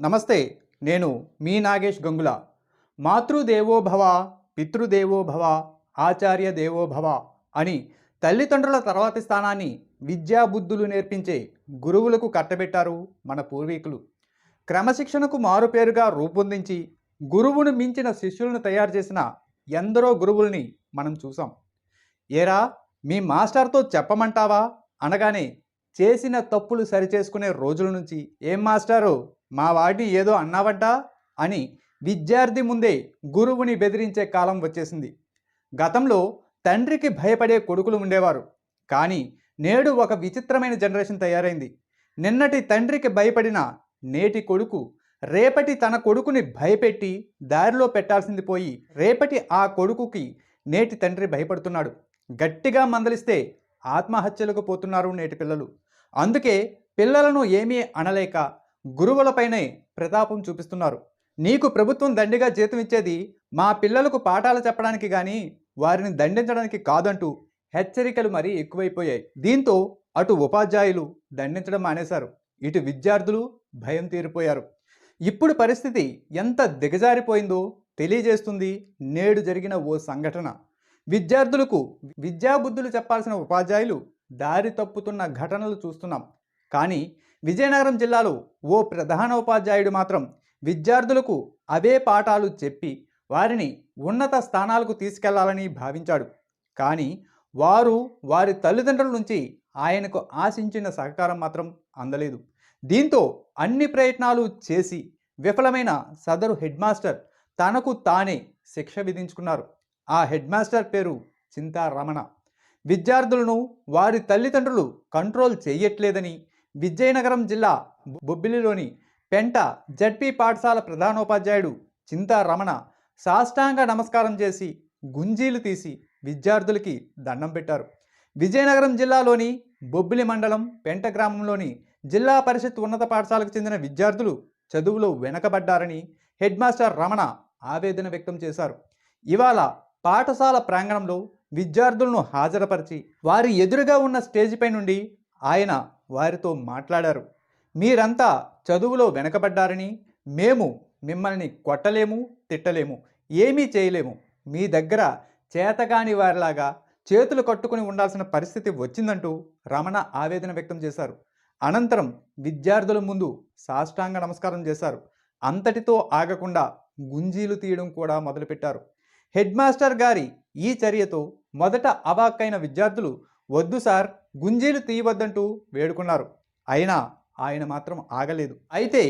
నమస్తే నేను మీ నాగేష్ గంగుల. మాతృదేవోభవ పితృదేవోభవ ఆచార్య దేవోభవ అని తల్లిదండ్రుల తర్వాతి స్థానాన్ని విద్యాబుద్ధులు నేర్పించే గురువులకు కట్టబెట్టారు మన పూర్వీకులు. క్రమశిక్షణకు మారుపేరుగా రూపొందించి గురువును మించిన శిష్యులను తయారు చేసిన ఎందరో గురువుల్ని మనం చూసాం ఏరా మీ మాస్టర్తో చెప్పమంటావా? అనగానే చేసిన తప్పులు సరిచేసుకునే రోజుల నుంచి ఏం మాస్టారు? మా వాడిని ఏదో అన్నావట అని విద్యార్థి ముందే గురువుని బెదిరించే కాలం వచ్చేసింది. గతంలో తండ్రికి భయపడే కొడుకులు ఉండేవారు. కానీ నేడు ఒక విచిత్రమైన జనరేషన్ తయారైంది. నిన్నటి తండ్రికి భయపడిన నేటి కొడుకు రేపటి తన కొడుకుని భయపెట్టి దారిలో పెట్టాల్సింది పోయి రేపటి ఆ కొడుకుకి నేటి తండ్రి భయపడుతున్నాడు. గట్టిగా మందలిస్తే ఆత్మహత్యలకు పోతున్నారు నేటి పిల్లలు. అందుకే పిల్లలను ఏమీ అనలేక గురువులపైనే ప్రతాపం చూపిస్తున్నారు. నీకు ప్రభుత్వం దండిగా జీతం ఇచ్చేది మా పిల్లలకు పాఠాలు చెప్పడానికి కానీ వారిని దండించడానికి కాదంటూ హెచ్చరికలు మరీ ఎక్కువైపోయాయి. దీంతో అటు ఉపాధ్యాయులు దండించడం మానేశారు. ఇటు విద్యార్థులు భయం తీరిపోయారు. ఇప్పుడు పరిస్థితి ఎంత దిగజారిపోయిందో తెలియజేస్తుంది నేడు జరిగిన ఓ సంఘటన. విద్యార్థులకు విద్యాబుద్ధులు చెప్పాల్సిన ఉపాధ్యాయులు దారి తప్పుతున్న ఘటనలు చూస్తున్నాం. కానీ విజయనగరం జిల్లాలో ఓ ప్రధాన ఉపాధ్యాయుడు మాత్రం విద్యార్థులకు అవే పాఠాలు చెప్పి వారిని ఉన్నత స్థానాలకు తీసుకెళ్ళాలని భావించాడు. కానీ వారు వారి తల్లిదండ్రుల నుంచి ఆయనకు ఆశించిన సహకారం మాత్రం అందలేదు. దీంతో అన్ని ప్రయత్నాలు చేసి విఫలమైన సదరు హెడ్ మాస్టర్ తనకు తానే శిక్ష విధించుకున్నారు. ఆ హెడ్ మాస్టర్ పేరు చింతారమణ. విద్యార్థులను వారి తల్లిదండ్రులు కంట్రోల్ చేయట్లేదని విజయనగరం జిల్లా బొబ్బిలిలోని పెంట జడ్పీ పాఠశాల ప్రధానోపాధ్యాయుడు చింతారమణ సాష్టాంగ నమస్కారం చేసి గుంజీలు తీసి విద్యార్థులకి దండం పెట్టారు. విజయనగరం జిల్లాలోని బొబ్బిలి మండలం పెంట గ్రామంలోని జిల్లా పరిషత్ ఉన్నత పాఠశాలకు చెందిన విద్యార్థులు చదువులో వెనకబడ్డారని హెడ్ మాస్టర్ రమణ ఆవేదన వ్యక్తం చేశారు. ఇవాళ పాఠశాల ప్రాంగణంలో విద్యార్థులను హాజరుపరిచి వారి ఎదురుగా ఉన్న స్టేజిపై నుండి ఆయన వారితో మాట్లాడారు. మీరంతా చదువులో వెనకబడ్డారని మేము మిమ్మల్ని కొట్టలేము తిట్టలేము ఏమీ చేయలేము. మీ దగ్గర చేతగాని వారిలాగా చేతులు కట్టుకుని ఉండాల్సిన పరిస్థితి వచ్చిందంటూ రమణ ఆవేదన వ్యక్తం చేశారు. అనంతరం విద్యార్థుల ముందు సాష్టాంగ నమస్కారం చేశారు. అంతటితో ఆగకుండా గుంజీలు తీయడం కూడా మొదలుపెట్టారు. హెడ్ మాస్టర్ గారి ఈ చర్యతో మొదట అవాక్కైన విద్యార్థులు వద్దు సార్ గుంజీలు తీయవద్దంటూ వేడుకున్నారు. అయినా ఆయన మాత్రం ఆగలేదు. అయితే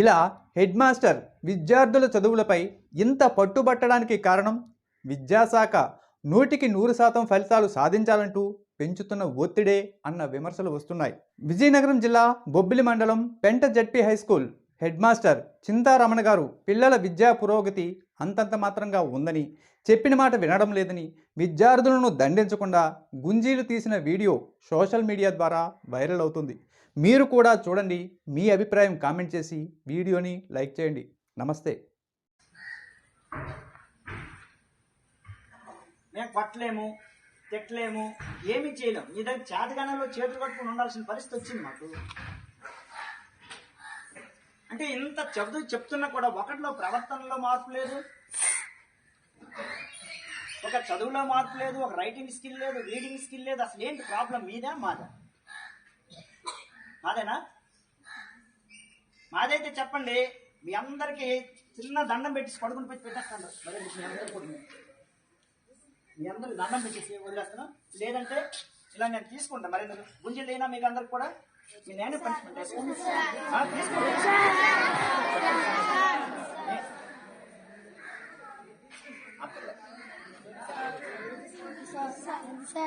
ఇలా హెడ్ మాస్టర్ విద్యార్థుల చదువులపై ఇంత పట్టుబట్టడానికి కారణం విద్యాశాఖ నూటికి నూరు శాతం ఫలితాలు సాధించాలంటూ పెంచుతున్న ఒత్తిడే అన్న విమర్శలు వస్తున్నాయి. విజయనగరం జిల్లా బొబ్బిలి మండలం Penta Z P high school head master Chintaramana గారు పిల్లల విద్యా పురోగతి అంతంత మాత్రంగా ఉందని చెప్పిన మాట వినడం లేదని విద్యార్థులను దండించకుండా గుంజీలు తీసిన వీడియో సోషల్ మీడియా ద్వారా వైరల్ అవుతుంది. మీరు కూడా చూడండి మీ అభిప్రాయం కామెంట్ చేసి వీడియోని లైక్ చేయండి. నమస్తే. మేము కొట్టలేము తిట్టలేము ఏమీ చేయలేము మీ దగ్గర చేతగానంలో చేతులు కట్టుకుని ఉండాల్సిన పరిస్థితి వచ్చింది మాకు. అంటే ఇంత చదువు చెప్తున్నా కూడా ఒకటిలో ప్రవర్తనలో మార్పు లేదు ఒక చదువులో మార్పు లేదు ఒక రైటింగ్ స్కిల్ లేదు రీడింగ్ స్కిల్ లేదు అసలు ఏంటి ప్రాబ్లం మీదా మాదా? మాదేనా? మాదైతే చెప్పండి మీ అందరికీ చిన్న దండం పెట్టి పడుకుని పెట్టి పెట్టేస్తాను. మరి మీ అందరికీ దండం పెట్టేసి వదిలేస్తాను. లేదంటే ఇలా నేను తీసుకుంటా. మరి ఎందుకు? గుంజి లేనా మీకు అందరికి కూడా? మీ నేనే పనిష్మెంట్ వేసుకుంటా. ఆ,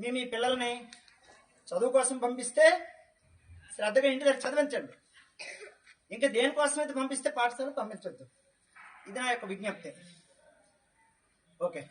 మీ మీ పిల్లల్ని చదువు కోసం పంపిస్తే శ్రద్ధగా ఇంటి దగ్గర చదివించండి. ఇంకా దేనికోసం అయితే పంపిస్తే పాఠశాలకు పంపించొద్దు. ఇది నా యొక్క విజ్ఞప్తి. ఓకే.